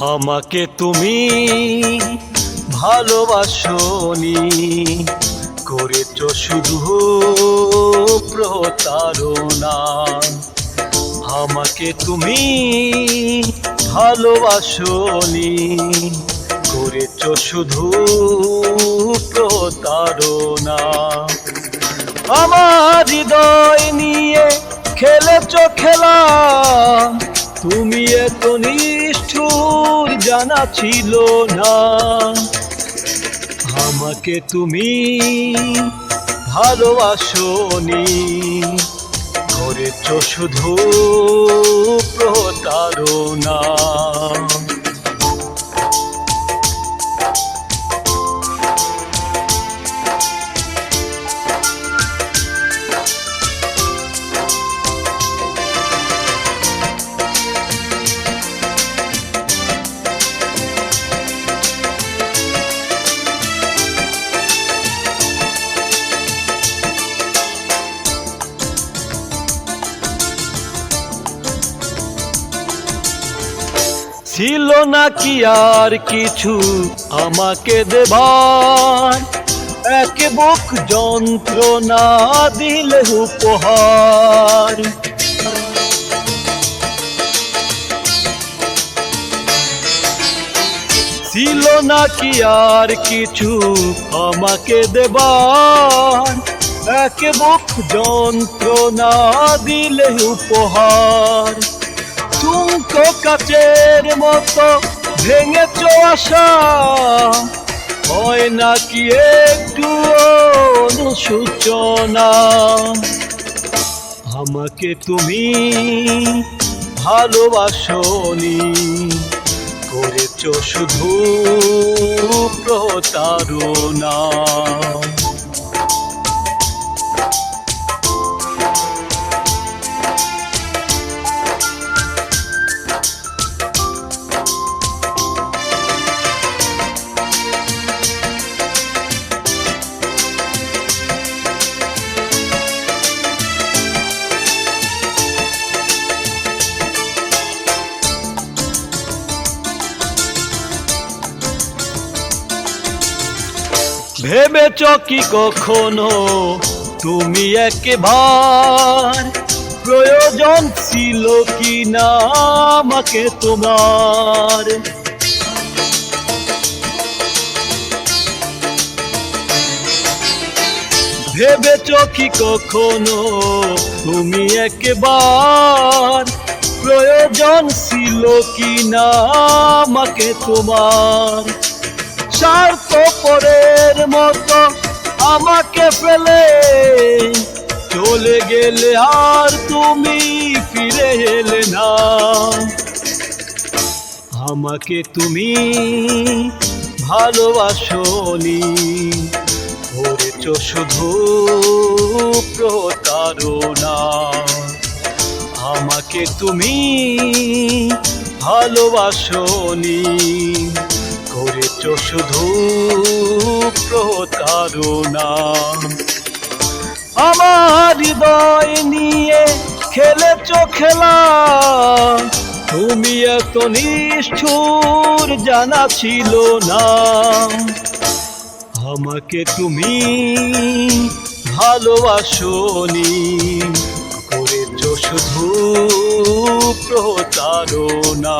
আমাকে তুমি ভালোবাসনি করেছ শুধু প্রতারণা। আমাকে তুমি ভালোবাসনি করেছ শুধু প্রতারণা। আমার হৃদয় নিয়ে খেলেছ খেলা। তুমি এত নিষ্ঠুর জানা ছিল না। আমাকে তুমি ভালোবাসো ভালোবাসনি। করেছ শুধু ছিল নাকি আর কিছু আমাকে দেবার? এক বুক যন্ত্রণা দিলে উপহার। ছিল নাকি আর কিছু আমাকে দেবার? এক বুক যন্ত্রণা দিলে উপহার। তুমকো কাচের মতো ভেঙেছ আশা। হয় নাকি একটু অনুসূচনা আমাকে তুমি ভালোবাসনি। করেছ শুধু প্রতারণা। ভেবেছ কি কখনো? তুমি একবার প্রয়োজন ছিল কি না আমাকে তোমার? ভেবেছ কি কখনো? তুমি একবার প্রয়োজন ছিল কি না আমাকে তোমার? স্বার্থ মতো আমাকে ফেলে। চলে গেলে আর তুমি ফিরে এলে না। আমাকে তুমি ভালোবাসনি। করেছ শুধু প্রতারণা। আমাকে তুমি ভালোবাসনি। করেছ শুধু প্রতারণা। আমার হৃদয় নিয়ে খেলেছ খেলা। তুমি এত নিষ্ঠুর জানা ছিল না। আমাকে তুমি ভালোবাসনি। করেছ শুধু প্রতারণা।